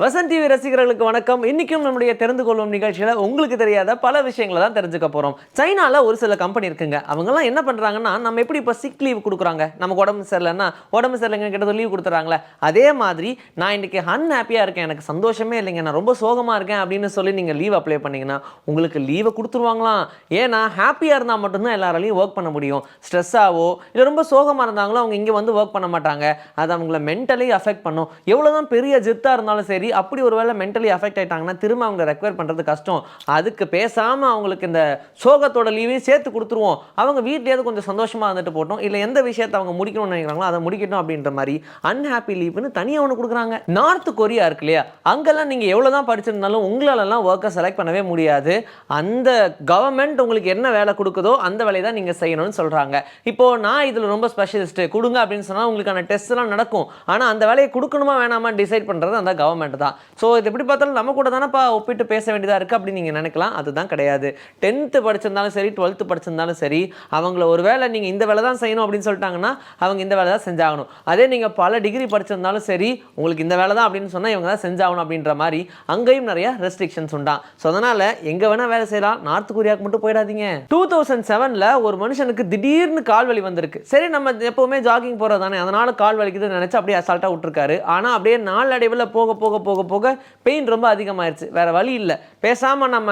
Vasan TV ரசிகர்களுக்கு வணக்கம். இன்னைக்கும் நம்முடைய தெரிந்து கொள்ளும் நிகழ்ச்சியில் உங்களுக்கு தெரியாத பல விஷயங்களை தான் தெரிஞ்சுக்க போகிறோம் சைனாவில் ஒரு சில கம்பெனி இருக்குங்க. அவங்கெல்லாம் என்ன பண்ணுறாங்கன்னா நம்ம எப்படி இப்போ சிக் லீவ் கொடுக்குறாங்க? நமக்கு உடம்பு சரியில்லைன்னா உடம்பு சரியில்லைங்க கிட்ட லீவ் கொடுத்துறாங்களே. அதே மாதிரி நான் இன்னைக்கு அன்ஹாப்பியாக இருக்கேன். எனக்கு சந்தோஷமே இல்லைங்க. நான் ரொம்ப சோகமாக இருக்கேன் அப்படின்னு சொல்லி நீங்கள் லீவ் அப்ளை பண்ணிங்கன்னா உங்களுக்கு லீவை கொடுத்துருவாங்களாம். ஏன்னா ஹாப்பியாக இருந்தால் மட்டும்தான் எல்லாராலையும் ஒர்க் பண்ண முடியும். ஸ்ட்ரெஸ்ஸாகவோ இல்லை ரொம்ப சோகமாக இருந்தாங்களோ அவங்க இங்கே வந்து ஒர்க் பண்ண மாட்டாங்க. அது அவங்கள மென்டலி அஃபெக்ட் பண்ணும். எவ்வளோ தான் பெரிய ஜித்தாக இருந்தாலும் சரி அப்படி ஒரு வேளை மென்டலி அஃபெக்ட் ஆயிட்டாங்கன்னா திரும்ப அவங்க ரெக்வயர் பண்ணுறது கஷ்டம். அதுக்கு பேசாமல் அவங்களுக்கு இந்த சோகத்தோட லீவையும் சேர்த்து கொடுத்துருவோம். அவங்க வீட்லேயாவது கொஞ்சம் சந்தோஷமாக இருந்துட்டு போட்டோம் இல்லை எந்த விஷயத்தை அவங்க முடிக்கணும்னு நினைக்கிறாங்களோ அதை முடிக்கட்டும் அப்படின்ற மாதிரி அன்ஹாப்பி லீவ்னு தனியாக ஒன்று கொடுக்குறாங்க. நார்த் கொரியா இருக்கு இல்லையா? அங்கெல்லாம் நீங்கள் எவ்வளோ தான் படிச்சிருந்தாலும் உங்களாலலாம் ஒர்க்கை செலக்ட் பண்ணவே முடியாது. அந்த கவர்மெண்ட் உங்களுக்கு என்ன வேலை கொடுக்குதோ அந்த வேலையை தான் நீங்கள் செய்யணும்னு சொல்கிறாங்க இப்போ நான் இதில் ரொம்ப ஸ்பெஷலிஸ்ட்டு கொடுங்க அப்படின்னு சொன்னால் உங்களுக்கான டெஸ்ட்லாம் நடக்கும். ஆனால் அந்த வேலையை கொடுக்கணுமா வேணாமா டிசைட் பண்ணுறது அந்த கவர்மெண்ட் தான். ஸோ இது எப்படி பார்த்தாலும் நம்ம கூட தானேப்பா ஒப்பிட்டு பேச வேண்டியதாக இருக்குது அப்படின்னு நீங்கள் நினைக்கலாம். அதுதான் கிடையாது. டென்த்து படிச்சிருந்தாலும் சரி டுவெல்த்து படிச்சிருந்தாலும் சரி அவங்கள ஒரு வேலை நீங்கள் இந்த வேலை தான் செய்யணும் அப்படின்னு சொல்லிட்டாங்கன்னா அவங்க இந்த வேலை தான் செஞ்சாகணும். அதே நீங்கள் பல டிகிரி படிச்சிருந்தாலும் சரி உங்களுக்கு இந்த வேலை தான் அப்படின்னு சொன்னால் இவங்க தான் செஞ்சாகணும் அப்படின்ற மாதிரி அங்கேயும் நிறைய ரெஸ்ட்ரிக்ஷன்ஸ் உண்டான் ஸோ அதனால் எங்கே வேணால் வேலை செய்யலாம். நார்த் கொரியாவுக்கு மட்டும் போயிடாதீங்க. டூ தௌசண்ட் செவனில் ஒரு மனுஷனுக்கு திடீர்னு கால் வலி வந்திருக்கு. சரி நம்ம எப்போவுமே ஜாகிங் போகிறது தானே அதனால் கால் வலிக்குதுன்னு நினச்சி அப்படியே அசால்ட்டாக விட்டுருக்காரு. ஆனால் அப்படியே நாளடைவில் போக போக போக போக பெயின் ரொம்ப அதிகமாயிருச்சு. வேற வழி இல்லை. பேசாமல் நம்ம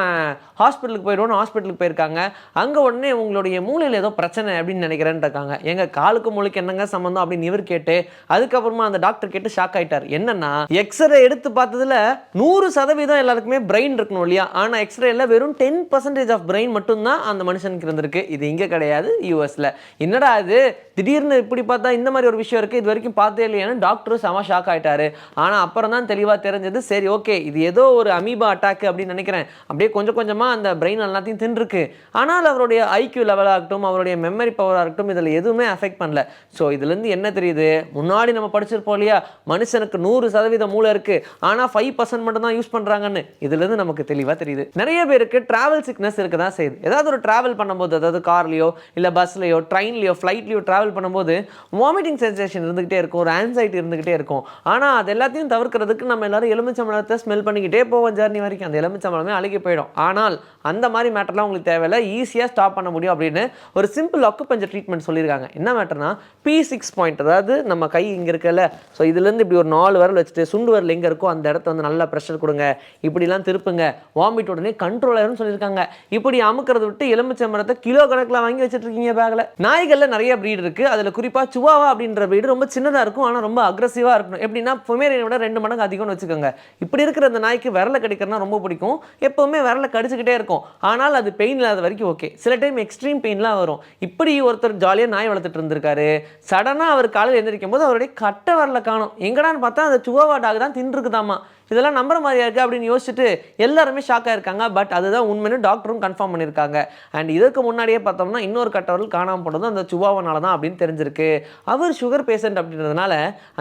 ஹாஸ்பிட்டலுக்கு போயிடுவோம் ஹாஸ்பிட்டலுக்கு போயிருக்காங்க. அங்கே உடனே உங்களுடைய மூளையில் ஏதோ பிரச்சனை அப்படின்னு நினைக்கிறேன்னு இருக்காங்க எங்கள் காலுக்கு மூளைக்கு என்னங்க சம்மந்தம் அப்படின்னு இவர் கேட்டு அதுக்கப்புறமா அந்த டாக்டர் கேட்டு ஷாக் ஆயிட்டார். என்னன்னா எக்ஸ்ரே எடுத்து பார்த்ததுல நூறு சதவீதம் எல்லாருக்குமே பிரெயின் இருக்கணும் இல்லையா? ஆனால் எக்ஸ்ரேல வெறும் டென் பர்சன்டேஜ் ஆஃப் பிரெயின் மட்டும்தான் அந்த மனுஷனுக்கு இருந்திருக்கு. இது இங்கே கிடையாது யூஎஸ்ல என்னடா இது? திடீர்னு இப்படி பார்த்தா இந்த மாதிரி ஒரு விஷயம் இருக்குது இது வரைக்கும் பார்த்தே இல்லையான்னு டாக்டரும் செம ஷாக் ஆயிட்டாரு. ஆனால் அப்புறம் தான் தெளிவாக தெரிஞ்சது. சரி ஓகே இது ஏதோ ஒரு அமீபா அட்டாக் அப்படின்னு நினைக்கிறேன். அப்படியே கொஞ்சம் கொஞ்சமாக அந்த பிரெயின் எல்லாத்தையும் தின்றுருக்கு. ஆனால் அவருடைய ஐக்கியூ லெவலாகட்டும் அவருடைய மெமரி பவராக இருக்கட்டும் இதில் எதுவுமே அஃபெக்ட் பண்ணல. ஸோ இதுலேருந்து என்ன தெரியுது? முன்னாடி நம்ம படிச்சிருப்போம் இல்லையா? மனுஷனுக்கு நூறு சதவீதம் மூளை இருக்குது ஆனால் ஃபைவ் பர்சன்ட் மட்டும் தான் யூஸ் பண்ணுறாங்கன்னு இதுலேருந்து நமக்கு தெளிவாக தெரியுது. நிறைய பேருக்கு ட்ராவல் சிக்னஸ் இருக்க தான் செய்யுது. ஏதாவது ஒரு ட்ராவல் பண்ணும்போது அதாவது கார்லையோ இல்லை பஸ்லையோ ட்ரெயின்லையோ ஃப்ளைட்லையோ ட்ராவல் பண்ணும்போது வாமிட்டிங் சென்சேஷன் இருந்துகிட்டே இருக்கும் ஒரு ஆன்சைட்டி இருந்துக்கிட்டே இருக்கும். ஆனால் அது எல்லாத்தையும் தவிர்க்கிறதுக்கு நம்ம எல்லாரும் எலுமிச்சம்பழத்தை ஸ்மெல் பண்ணிக்கிட்டே போவோம் ஜர்னி வரைக்கும். அந்த எலுமிச்சம்பழமே அழுகி போயிடும். ஆனால் அந்த மாதிரி மேட்டர்லாம் உங்களுக்கு தேவையில்லை. ஈஸியாக ஸ்டாப் பண்ண முடியும் அப்படின்னு ஒரு சிம்பிள் அக்குப்பஞ்சர் ட்ரீட்மெண்ட் சொல்லியிருக்காங்க. என்ன மேட்டர்னா பி சிக்ஸ் பாயிண்ட் அதாவது நம்ம கை இங்கே இருக்குல்ல. ஸோ இதுலேருந்து இப்படி ஒரு நாலு வரல் வச்சுட்டு சுண்டு வரல் எங்கே இருக்கோ அந்த இடத்த வந்து நல்லா ப்ரெஷர் கொடுங்க. இப்படிலாம் திருப்புங்க. வாமிட் உடனே கண்ட்ரோல் ஆயிரும்னு சொல்லியிருக்காங்க. இப்படி அமுக்கிறத விட்டு எலுமிச்சம்பழத்தை கிலோ கணக்கில் வாங்கி வச்சுட்டு இருக்கீங்க பேக்கில் நாய்களில் நிறைய ப்ரீட் இருக்குது அதில் குறிப்பாக சுவாவா அப்படின்ற ப்ரீடு ரொம்ப சின்னதாக இருக்கும். ஆனால் ரொம்ப அக்ரஸிவாக இருக்கணும். எப்படின்னா பொமேரியனை விட ரெண்டு மடங்கு அதிகம்னு வச்சுக்கோங்க. இப்படி இருக்கிற அந்த நாய்க்கு விரலை கடிக்கிறதுனா ரொம்ப பிடிக்கும். எப்போவுமே விரலை கடிச்சுக்கிட்டே இருக்கும். ஆனால் அது பெயின் இல்லாத வரைக்கும் ஓகே சில டைம் எக்ஸ்ட்ரீம் பெயின்லாம் வரும். இப்படி ஒருத்தர் ஜாலியாக நாய் வளர்த்துட்டு இருந்திருக்காரு. சடனாக அவர் காலையில் எழுந்திரிக்கும் போது அவருடைய கட்டை வரல காணும். எங்கடான்னு பார்த்தா அந்த சுவாவா டாக் தான் தின்றுக்குதாமா. இதெல்லாம் நம்புற மாதிரியா இருக்கு அப்படின்னு யோசிச்சுட்டு எல்லாருமே ஷாக்காக இருக்காங்க பட் அதுதான் உண்மைன்னு டாக்டரும் கன்ஃபார்ம் பண்ணியிருக்காங்க. அண்ட் இதற்கு முன்னாடியே பார்த்தோம்னா இன்னொரு கட்டவர்கள் காணாமல் போனதும் அந்த சுபாவனால தான் அப்படின்னு தெரிஞ்சிருக்கு. அவர் சுகர் பேஷண்ட் அப்படின்றதுனால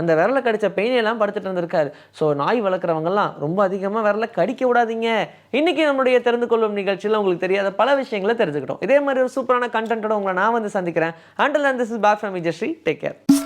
அந்த விரலை கடிச்ச பெயினையெல்லாம் படுத்துட்டு இருந்திருக்காரு. ஸோ நாய் வளர்க்குறவங்கலாம் ரொம்ப அதிகமாக விரலை கடிக்க விடாதீங்க. இன்னைக்கு நம்மளுடைய தெரிந்து கொள்ளும் நிகழ்ச்சியில் உங்களுக்கு தெரியாத பல விஷயங்களை தெரிஞ்சுக்கிட்டோம். இதே மாதிரி ஒரு சூப்பரான கண்டென்ட்டோட உங்களை நான் வந்து சந்திக்கிறேன். Until land this is back from Vijayasri take care